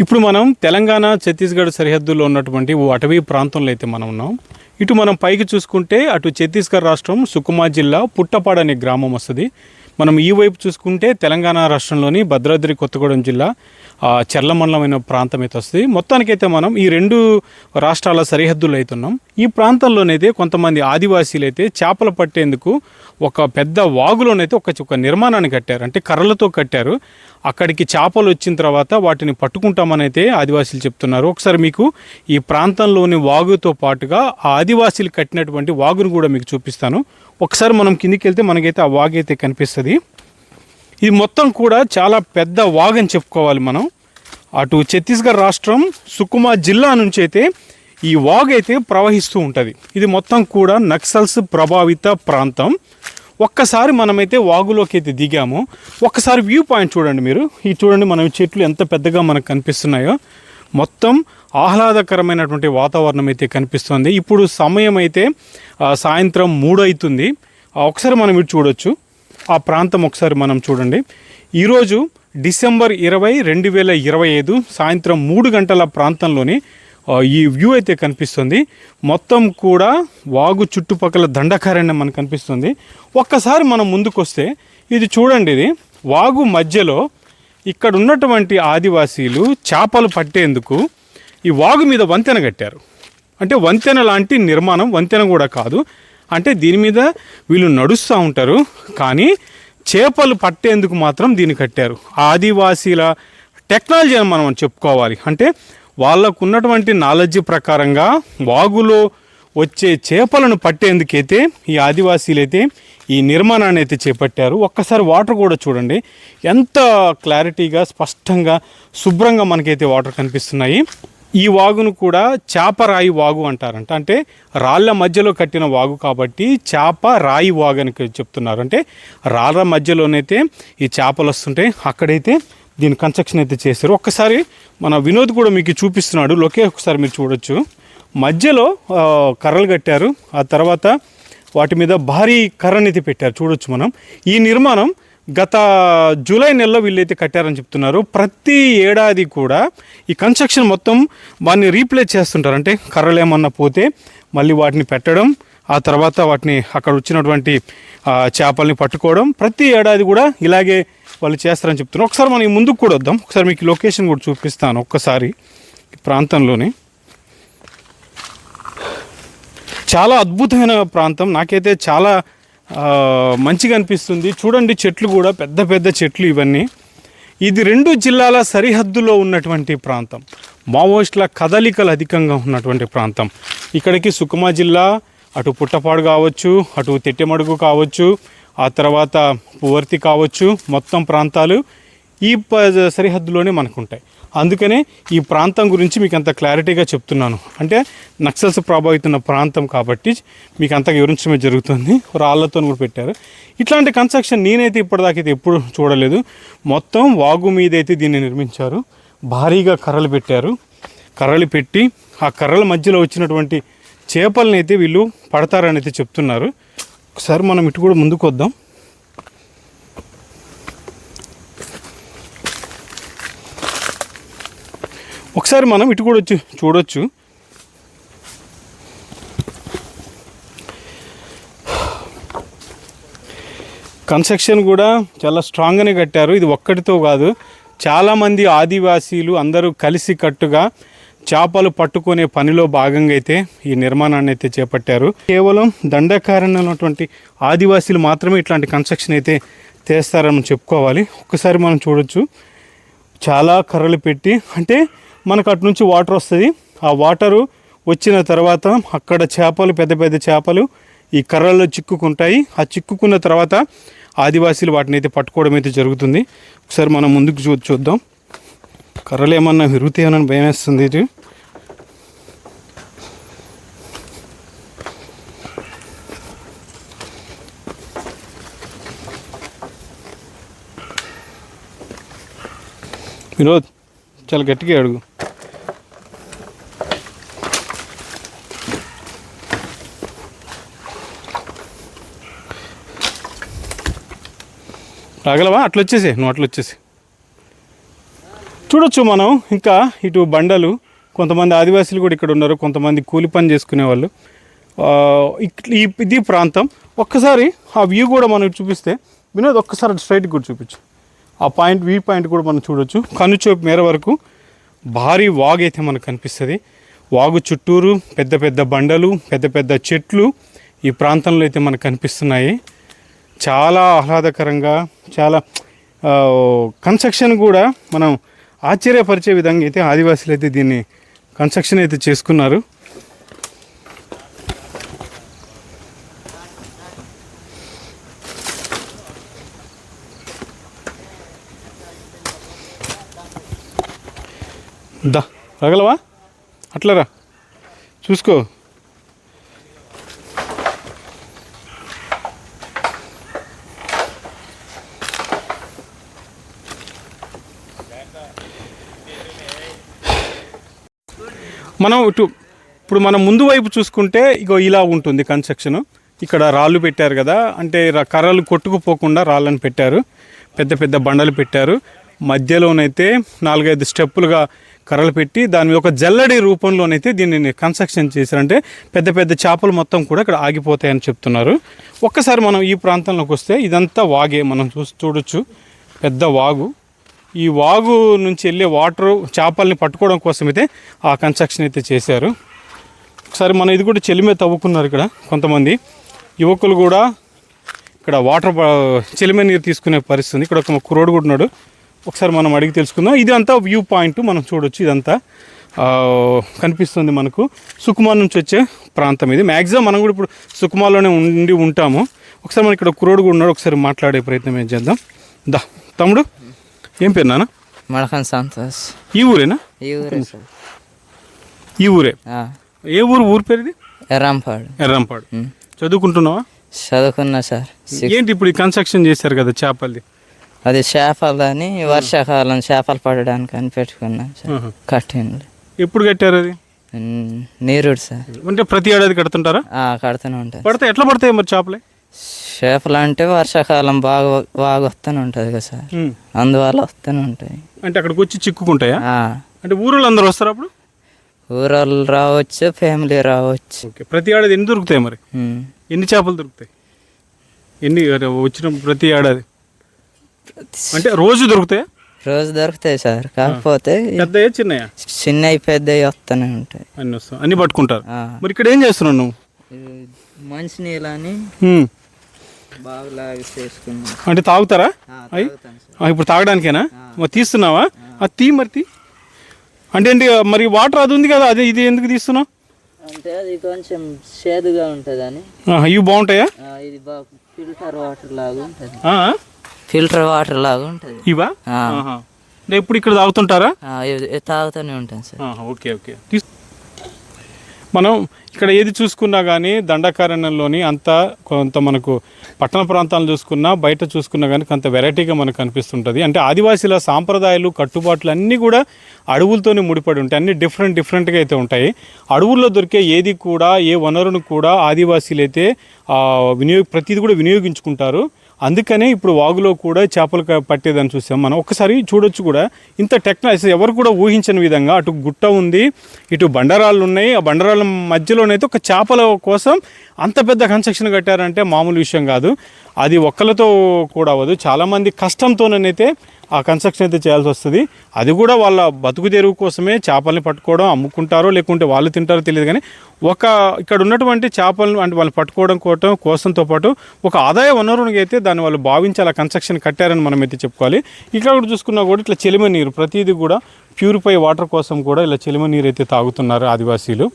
ఇప్పుడు మనం తెలంగాణ ఛత్తీస్గఢ్ సరిహద్దులో ఉన్నటువంటి ఓ అటవీ ప్రాంతంలో అయితే మనం ఉన్నాం. ఇటు మనం పైకి చూసుకుంటే అటు ఛత్తీస్గఢ్ రాష్ట్రం సుకుమా జిల్లా పుట్టపాడు అనే గ్రామం వస్తుంది. మనం ఈ వైపు చూసుకుంటే తెలంగాణ రాష్ట్రంలోని భద్రాద్రి కొత్తగూడెం జిల్లా ఆ, చెర్ల మండలమైన ప్రాంతం అయితే వస్తుంది. మొత్తానికైతే మనం ఈ రెండు రాష్ట్రాల సరిహద్దులు అయితే ఉన్నాం. ఈ ప్రాంతంలోనైతే కొంతమంది ఆదివాసీలు అయితే చేపలు పట్టేందుకు ఒక పెద్ద వాగులోనైతే ఒక ఒక నిర్మాణాన్ని కట్టారు. అంటే కర్రలతో కట్టారు. అక్కడికి చేపలు వచ్చిన తర్వాత వాటిని పట్టుకుంటామనైతే ఆదివాసీలు చెప్తున్నారు. ఒకసారి మీకు ఈ ప్రాంతంలోని వాగుతో పాటుగా ఆ ఆదివాసీలు కట్టినటువంటి వాగును కూడా మీకు చూపిస్తాను. ఒకసారి మనం కిందికి వెళ్తే మనకైతే ఆ వాగు అయితే కనిపిస్తుంది. ఇది మొత్తం కూడా చాలా పెద్ద వాగు అని చెప్పుకోవాలి మనం. అటు ఛత్తీస్గఢ్ రాష్ట్రం సుకుమా జిల్లా నుంచి అయితే ఈ వాగ్ అయితే ప్రవహిస్తూ ఉంటుంది. ఇది మొత్తం కూడా నక్సల్స్ ప్రభావిత ప్రాంతం. ఒక్కసారి మనమైతే వాగులోకి అయితే దిగాము. ఒక్కసారి వ్యూ పాయింట్ చూడండి మీరు. ఈ చూడండి మనం చెట్లు ఎంత పెద్దగా మనకు కనిపిస్తున్నాయో. మొత్తం ఆహ్లాదకరమైనటువంటి వాతావరణం అయితే కనిపిస్తుంది. ఇప్పుడు సమయం అయితే సాయంత్రం మూడు అవుతుంది. ఒకసారి మనం ఇటు చూడొచ్చు. ఆ ప్రాంతం ఒకసారి మనం చూడండి. ఈరోజు డిసెంబర్ ఇరవై రెండు వేల ఇరవై ఐదు సాయంత్రం మూడు గంటల ప్రాంతంలోని ఈ వ్యూ అయితే కనిపిస్తుంది. మొత్తం కూడా వాగు చుట్టుపక్కల దండకారణ్యం మనకు కనిపిస్తుంది. ఒక్కసారి మనం ముందుకొస్తే ఇది చూడండి ఇది. వాగు మధ్యలో ఇక్కడ ఉన్నటువంటి ఆదివాసీలు చేపలు పట్టేందుకు ఈ వాగు మీద వంతెన కట్టారు. అంటే వంతెన లాంటి నిర్మాణం వంతెన కూడా కాదు. అంటే దీని మీద వీళ్ళు నడుస్తూ ఉంటారు. కానీ చేపలు పట్టేందుకు మాత్రం దీన్ని కట్టారు. ఆదివాసీల టెక్నాలజీ అని మనం చెప్పుకోవాలి. అంటే వాళ్ళకు ఉన్నటువంటి నాలెడ్జ్ ప్రకారంగా వాగులో వచ్చే చేపలను పట్టేందుకైతే ఈ ఆదివాసీలు అయితే ఈ నిర్మాణాన్ని అయితే చేపట్టారు. ఒక్కసారి వాటర్ కూడా చూడండి. ఎంత క్లారిటీగా స్పష్టంగా శుభ్రంగా మనకైతే వాటర్ కనిపిస్తున్నాయి. ఈ వాగును కూడా చేపరాయి వాగు అంటారంట. అంటే రాళ్ళ మధ్యలో కట్టిన వాగు కాబట్టి చేప రాయి వాగు అని చెప్తున్నారు. అంటే రాళ్ళ మధ్యలోనైతే ఈ చేపలు వస్తుంటాయి అక్కడైతే దీని కన్స్ట్రక్షన్ అయితే చేశారు. ఒక్కసారి మన వినోద్ కూడా మీకు చూపిస్తున్నాడు. లొకే ఒకసారి మీరు చూడొచ్చు. మధ్యలో కర్రలు కట్టారు. ఆ తర్వాత వాటి మీద భారీ కర్రనైతే పెట్టారు. చూడొచ్చు మనం. ఈ నిర్మాణం గత జూలై నెలలో వీళ్ళైతే కట్టారని చెప్తున్నారు. ప్రతి ఏడాది కూడా ఈ కన్స్ట్రక్షన్ మొత్తం వాటిని రీప్లేస్ చేస్తుంటారు. అంటే కర్రలు ఏమన్నా పోతే మళ్ళీ వాటిని పెట్టడం ఆ తర్వాత వాటిని అక్కడ వచ్చినటువంటి చేపల్ని పట్టుకోవడం ప్రతి ఏడాది కూడా ఇలాగే వాళ్ళు చేస్తారని చెప్తున్నారు. ఒకసారి మనం ముందుకు కూడా వద్దాం. ఒకసారి మీకు లొకేషన్ కూడా చూపిస్తాను ఒక్కసారి ప్రాంతంలోనే ప్రాంతంలోని. చాలా అద్భుతమైన ప్రాంతం. నాకైతే చాలా మంచిగా అనిపిస్తుంది. చూడండి చెట్లు కూడా పెద్ద పెద్ద చెట్లు ఇవన్నీ. ఇది రెండు జిల్లాల సరిహద్దులో ఉన్నటువంటి ప్రాంతం. మావోయిస్టుల కదలికలు అధికంగా ఉన్నటువంటి ప్రాంతం. ఇక్కడికి సుకుమా జిల్లా అటు పుట్టపాడు కావచ్చు అటు తెట్టెమడుగు కావచ్చు ఆ తర్వాత పువర్తి కావచ్చు మొత్తం ప్రాంతాలు ఈ ప సరిహద్దులోనే మనకు ఉంటాయి అందుకనే ఈ ప్రాంతం గురించి మీకు అంత క్లారిటీగా చెప్తున్నాను. అంటే నక్సల్స్ ప్రభావితున్న ప్రాంతం కాబట్టి మీకు అంత వివరించడమే జరుగుతుంది. రాళ్ళతో కూడా పెట్టారు. ఇట్లాంటి కన్స్ట్రక్షన్ నేనైతే ఇప్పటిదాకైతే అయితే ఎప్పుడు చూడలేదు. మొత్తం వాగు మీద అయితే దీన్ని నిర్మించారు. భారీగా కర్రలు పెట్టారు. కర్రలు పెట్టి ఆ కర్రల మధ్యలో వచ్చినటువంటి చేపలనైతే అయితే వీళ్ళు పడతారని అయితే చెప్తున్నారు. ఒకసారి మనం ఇటు కూడా ముందుకు వద్దాం. ఒకసారి మనం ఇటు కూడా వచ్చి చూడొచ్చు. కన్స్ట్రక్షన్ కూడా చాలా స్ట్రాంగ్గానే కట్టారు. ఇది ఒక్కటితో కాదు. చాలామంది ఆదివాసీలు అందరూ కలిసి కట్టుగా చేపలు పట్టుకునే పనిలో భాగంగా అయితే ఈ నిర్మాణాన్ని అయితే చేపట్టారు. కేవలం దండకారణ్యం ఉన్నటువంటి ఆదివాసీలు మాత్రమే ఇట్లాంటి కన్స్ట్రక్షన్ అయితే చేస్తారని చెప్పుకోవాలి. ఒక్కసారి మనం చూడొచ్చు. చాలా కర్రలు పెట్టి అంటే మనకు అటు నుంచి వాటర్ వస్తుంది. ఆ వాటరు వచ్చిన తర్వాత అక్కడ చేపలు పెద్ద పెద్ద చేపలు ఈ కర్రల్లో చిక్కుకుంటాయి. ఆ చిక్కుకున్న తర్వాత ఆదివాసీలు వాటిని అయితే పట్టుకోవడం అయితే జరుగుతుంది. ఒకసారి మనం ముందుకు చూ చూద్దాం. కర్రలు ఏమన్నా విరుగుతాయనని భయం వేస్తుంది ఇది వినోద్ చాలా గట్టిగా అడుగు. రాగలవా? అట్లా వచ్చేసి నువ్వు అట్లా వచ్చేసి చూడొచ్చు మనం. ఇంకా ఇటు బండలు కొంతమంది ఆదివాసీలు కూడా ఇక్కడ ఉన్నారు. కొంతమంది కూలి పని చేసుకునే వాళ్ళు. ఈ ఇది ప్రాంతం. ఒక్కసారి ఆ వ్యూ కూడా మనం చూపిస్తే వినోద్ ఒక్కసారి స్ట్రైట్ కూడా చూపించు. ఆ పాయింట్ వీ పాయింట్ కూడా మనం చూడొచ్చు. కనుచూపు మేర వరకు భారీ వాగు అయితే మనకు కనిపిస్తుంది. వాగు చుట్టూరు పెద్ద పెద్ద బండలు పెద్ద పెద్ద చెట్లు ఈ ప్రాంతంలో అయితే మనకు కనిపిస్తున్నాయి. చాలా ఆహ్లాదకరంగా చాలా కన్స్ట్రక్షన్ కూడా మనం ఆశ్చర్యపరిచే విధంగా అయితే ఆదివాసులు అయితే దీన్ని కన్స్ట్రక్షన్ అయితే చేసుకున్నారు. దా రగలవా? అట్లరా చూసుకో. మనం ఇటు ఇప్పుడు మనం ముందు వైపు చూసుకుంటే ఇగో ఇలా ఉంటుంది కన్స్ట్రక్షన్. ఇక్కడ రాళ్ళు పెట్టారు కదా అంటే కర్రలు కొట్టుకుపోకుండా రాళ్ళని పెట్టారు. పెద్ద పెద్ద బండలు పెట్టారు. మధ్యలోనైతే నాలుగైదు స్టెప్పులుగా కర్రలు పెట్టి దాని ఒక జల్లడి రూపంలోనైతే దీనిని కన్స్ట్రక్షన్ చేశారంటే పెద్ద పెద్ద చేపలు మొత్తం కూడా ఇక్కడ ఆగిపోతాయని చెప్తున్నారు. ఒక్కసారి మనం ఈ ప్రాంతంలోకి వస్తే ఇదంతా వాగే మనం చూసి చూడొచ్చు. పెద్ద వాగు. ఈ వాగు నుంచి వెళ్ళే వాటర్ చేపల్ని పట్టుకోవడం కోసమైతే ఆ కన్స్ట్రక్షన్ అయితే చేశారు. ఒకసారి మనం ఇది కూడా చెలిమే తవ్వుకున్నారు ఇక్కడ కొంతమంది. యువకులు కూడా ఇక్కడ వాటర్ చెలిమే నీరు తీసుకునే పరిస్థితి ఇక్కడ ఒక కురోడు కూడా ఉన్నాడు. ఒకసారి మనం అడిగి తెలుసుకుందాం. ఇది అంతా వ్యూ పాయింట్ మనం చూడొచ్చు ఇదంతా. కనిపిస్తుంది మనకు. సుకుమా నుంచి వచ్చే ప్రాంతం ఇది. మ్యాక్సిమం మనం కూడా ఇప్పుడు సుకుమాలోనే ఉండి ఉంటాము. ఒకసారి మనం ఇక్కడ కురోడు కూడా ఉన్నాడు. ఒకసారి మాట్లాడే ప్రయత్నం ఏం చేద్దాం. దా తమ్ముడు ఏం పేరు నాన్న? మడకన్ సంతోష్. ఈ ఊరేనా? ఈ ఊరే ఈ ఊరే? ఏ ఊరు? ఊరు పేరు ఇది? ఎర్రంపాడు. ఎర్రంపాడు. చదువుకుంటున్నావా? చదువుకున్నా సార్. ఏంటి ఇప్పుడు కన్స్ట్రక్షన్ చేశారు కదా చేపల్ది? అది చేపలని వర్షాకాలం చేపలు పడడానికి అని పెట్టుకున్నాం సార్. కట్టిండ్లు. ఎప్పుడు కట్టారు అది? నీరుడు సార్. అంటే ప్రతి ఏడాది కడుతుంటారా? కడుతూనే ఉంటాయి పడితే ఎట్లా పడతాయి మరి చేపలే? చేపలు అంటే వర్షాకాలం బాగా బాగా వస్తూనే ఉంటుంది కదా సార్. అందువల్ల వస్తూనే ఉంటాయి. అంటే అక్కడికి వచ్చి చిక్కుకుంటాయా? అంటే ఊరోళ్ళు అందరూ వస్తారు అప్పుడు? ఊరోళ్ళు రావచ్చు ఫ్యామిలీ రావచ్చు. ప్రతి ఏడాది ఎన్ని దొరుకుతాయి మరి. ఎన్ని చేపలు దొరుకుతాయి? ఎన్ని వచ్చిన ప్రతి ఏడాది? అంటే రోజు దొరుకుతాయా? రోజు దొరుకుతాయి సార్. కాకపోతే పెద్దయా చిన్నయా? చిన్నవి పెద్దవి వస్తూనే ఉంటాయి. అన్ని వస్తాయి. అన్ని పట్టుకుంటారు. మరి ఇక్కడ ఏం చేస్తున్నావు నువ్వు? మంచి నీళ్ళని చేసుకున్నాం. అంటే తాగుతారా. ఆ, ఇప్పుడు తాగడానికేనా? మరి తీస్తున్నావా? అది తీ మరి తీ. అంటే ఏంటి మరి వాటర్ అది ఉంది కదా అదే ఇది ఎందుకు తీస్తున్నావు? అంటే అది కొంచెం చేదుగా ఉంటుందని. ఇవి బాగుంటాయా? ఇది ఫిల్టర్ వాటర్ లాగా ఉంటుంది. ఫిల్టర్ వాటర్ లాగా ఉంటుంది. ఇవా. అంటే ఎప్పుడు ఇక్కడ తాగుతుంటారా? తాగుతూనే ఉంటాను సార్. Okay okay. మనం ఇక్కడ ఏది చూసుకున్నా కానీ దండకారణ్యంలోని అంతా కొంత మనకు పట్టణ ప్రాంతాలు చూసుకున్నా బయట చూసుకున్నా కానీ కొంత వెరైటీగా మనకు కనిపిస్తుంటుంది. అంటే ఆదివాసీల సాంప్రదాయాలు కట్టుబాట్లు అన్నీ కూడా అడవులతోనే ముడిపడి ఉంటాయి. అన్ని డిఫరెంట్ డిఫరెంట్గా అయితే ఉంటాయి. అడవుల్లో దొరికే ఏది కూడా ఏ వనరును కూడా ఆదివాసీలు అయితే వినియోగ ప్రతిది కూడా వినియోగించుకుంటారు. అందుకనే ఇప్పుడు వాగులో కూడా చేపలు పట్టేదని చూసాం మనం. ఒక్కసారి చూడొచ్చు కూడా. ఇంత టెక్నాలజీ ఎవరు కూడా ఊహించని విధంగా అటు గుట్ట ఉంది ఇటు బండరాళ్ళు ఉన్నాయి. ఆ బండరాళ్ళ మధ్యలోనైతే ఒక చేపల కోసం అంత పెద్ద కన్స్ట్రక్షన్ కట్టారంటే మామూలు విషయం కాదు. అది ఒక్కలతో కూడా అవ్వదు. చాలామంది కష్టంతోనైతే ఆ కన్స్ట్రక్షన్ అయితే చేయాల్సి వస్తుంది. అది కూడా వాళ్ళ బతుకు తెరువు కోసమే చేపల్ని పట్టుకోవడం అమ్ముకుంటారో లేకుంటే వాళ్ళు తింటారో తెలియదు కానీ ఒక ఇక్కడ ఉన్నటువంటి చేపలను అంటే వాళ్ళు పట్టుకోవడం కోవటం కోసంతో పాటు ఒక ఆదాయ వనరునికి అయితే దాన్ని వాళ్ళు భావించి అలా కన్స్ట్రక్షన్ కట్టారని మనం అయితే చెప్పుకోవాలి. ఇక్కడ కూడా చూసుకున్నా కూడా ఇట్లా చెలిమ నీరు ప్రతిదీ కూడా ప్యూరిఫై వాటర్ కోసం కూడా ఇలా చెలిమ నీరు అయితే తాగుతున్నారు ఆదివాసీలు.